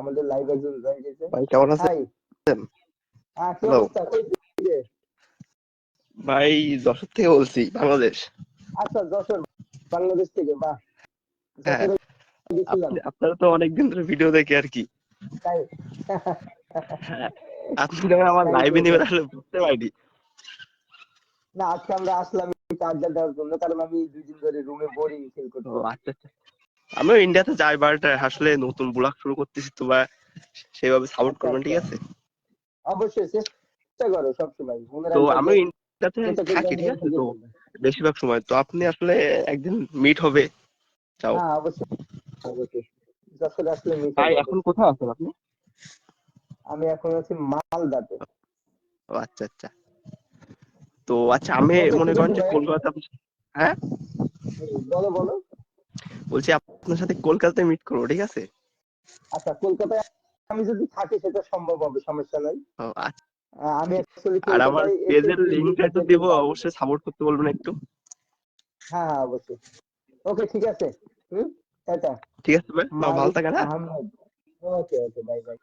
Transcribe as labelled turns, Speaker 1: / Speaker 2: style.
Speaker 1: আমাদের লাইভ একজন জয়েন হয়েছে
Speaker 2: ভাই কেমন আছেন?
Speaker 1: হ্যাঁ কি অবস্থা?
Speaker 2: ভাই যশোর থেকে বলছি বাংলাদেশ।
Speaker 1: আচ্ছা যশোর বাংলাদেশ থেকে বাহ।
Speaker 2: হ্যাঁ। আপনারা তো অনেকদিন ধরে ভিডিও দেখে আর কি। হ্যাঁ আমার
Speaker 1: Thank
Speaker 2: লাইভে নেবেন. আসলে বুঝতে পারিনি।
Speaker 1: না আজকে আমরা আসলাম আড্ডা দেওয়ার জন্য কারণ আমি দুই দিন ধরে রুমে বোরিং ফিল করছি।
Speaker 2: আচ্ছা আচ্ছা। আমিও ইন্ডিয়াতে যাই বাট আসলে নতুন ব্লগ শুরু করতেছি তো বা সেভাবে সাপোর্ট করবেন ঠিক আছে?
Speaker 1: অবশ্যই চেষ্টা করো সবসময়
Speaker 2: তো আমি ইন্ডিয়াতে থাকি ঠিক আছে? তো বেশিরভাগ সময় তো আপনি আসলে একদিন মিট হবে। চাও
Speaker 1: হ্যাঁ অবশ্যই অবশ্যই। যশোরে আসলে মিট
Speaker 2: ভাই। এখন কোথায় আছেন আপনি?
Speaker 1: আমি এখন আছি মালদাতে।
Speaker 2: ও আচ্ছা আচ্ছা। তো আচ্ছা আমি মনে করেন যে। কলকাতা হ্যাঁ?
Speaker 1: বলো বলো।
Speaker 2: বলছি আপনার সাথে কলকাতায় মিট করব ঠিক আছে?
Speaker 1: আচ্ছা কলকাতায় আমি যদি থাকি সেটা সম্ভব হবে সমস্যা নাই।
Speaker 2: ও আচ্ছা।
Speaker 1: আমি
Speaker 2: আর আমার পেজের লিংকটা একটু দেব অবশ্যই সাপোর্ট করতে বলবেন একটু।
Speaker 1: হ্যাঁ হ্যাঁ অবশ্যই। ওকে ঠিক আছে। হুম? টাটা।
Speaker 2: ঠিক আছে ভাই। ভালো থাকেন হ্যাঁ।
Speaker 1: Okay okay bye bye.